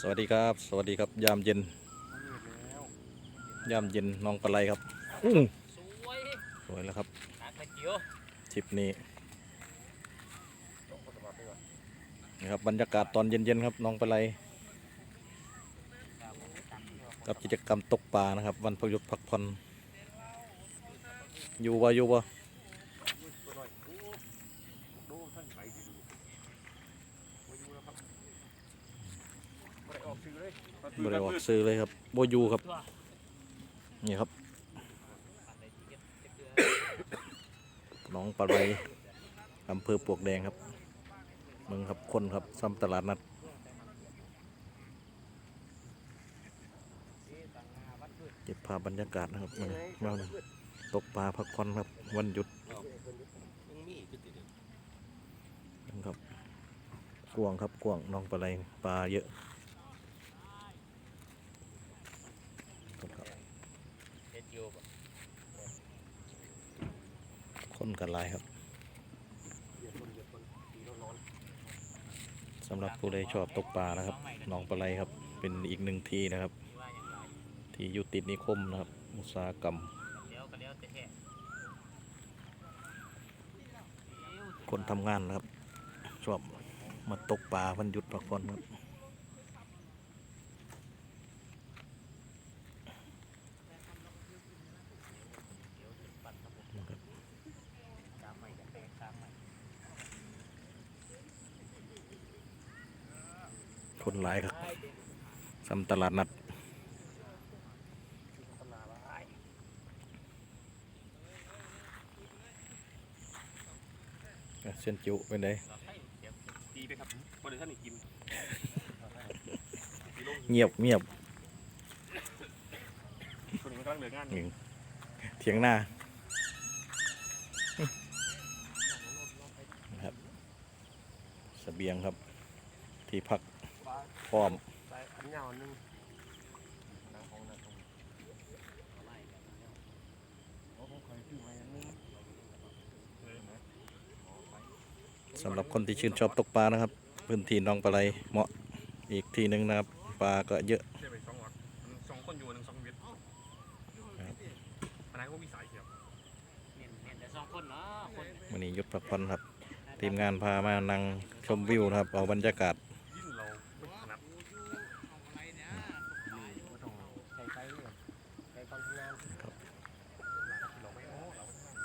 สวัสดีครับ สวัสดีครับยามเย็น ยามเย็นน้องปลาไหลครับอื้อสวยสวยแล้วครับหักไม่เกี่ยวทริปนี้นี่ครับบรรยากาศตอนเย็นๆครับน้องปลาไหลกับกิจกรรมตกปลานะครับ วันพยุทธ์พักผ่อนอยู่วะอยู่วะ บริวารซื้อเลยครับโบยูครับ นี่ครับ น้องปลาไหลอำเภอปวกแดงครับ เมืองครับคนครับซ้ำตลาดนัดเก็บภาพบรรยากาศนะครับมันมาตกปลาพักผ่อนครับ วันหยุดนะครับกวางครับกวางน้องปลาไหลปลาเยอะครับ เฮ็ดอยู่บ่ คนกันหลายครับสำหรับผู้ใดชอบตกปลานะครับน้องปลาไหลครับ เป็นอีกหนึ่งที่นะครับ ที่อยู่ติดนิคมนะครับ อุตสาหกรรม คนทำงานนะครับ ชอบมาตกปลาวันหยุดพักผ่อนครับ ปันครับผม นะครับ สามใหม่แตกสามใหม่ คนหลายครับซ้ำตลาดนัดตลาดละลายอะเส้นจิ๋วเป็นไงเดี๋ยวดีไปครับบริษัทนี่กินเงียบเงียบคนนี้มันกำลังเหลืองานนี่เถียงหน้านะครับเสบียงครับที่พัก พร้อมใส่อันยาวนึงนางของนางของไล่กันแล้วโอ้ผมเคยซื้อมาอันนึงเลยนะสำหรับคนที่ชื่นชอบตกปลานะครับ พื้นที่หน้องปลาไหลเหมาะอีกที่หนึ่งนะครับปลาก็เยอะเชื่อไปสองหลักสองคนอยู่หนึ่งสองเวทอันนั้นก็วิสัยเขียวเน้นเน้นแต่สองคนเนาะคนวันนี้หยุดพักผ่อนครับ ทีมงานพามานั่งชมวิวนะครับ เอาบรรยากาศ ยิ่งเราไม่ถนัด ก็ต้องใช้ไฟเลยใช้ความทำงาน เราไม่โอ้เราไม่ถนัด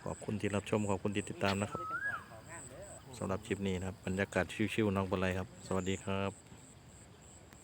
ข อบคุณที่รับชมขอบคุณที่ติดตามนะครับสำหรับคลิปนี้นะครับบรรยากาศชิวๆน้องปลาไหลครับ สวัสดีครับ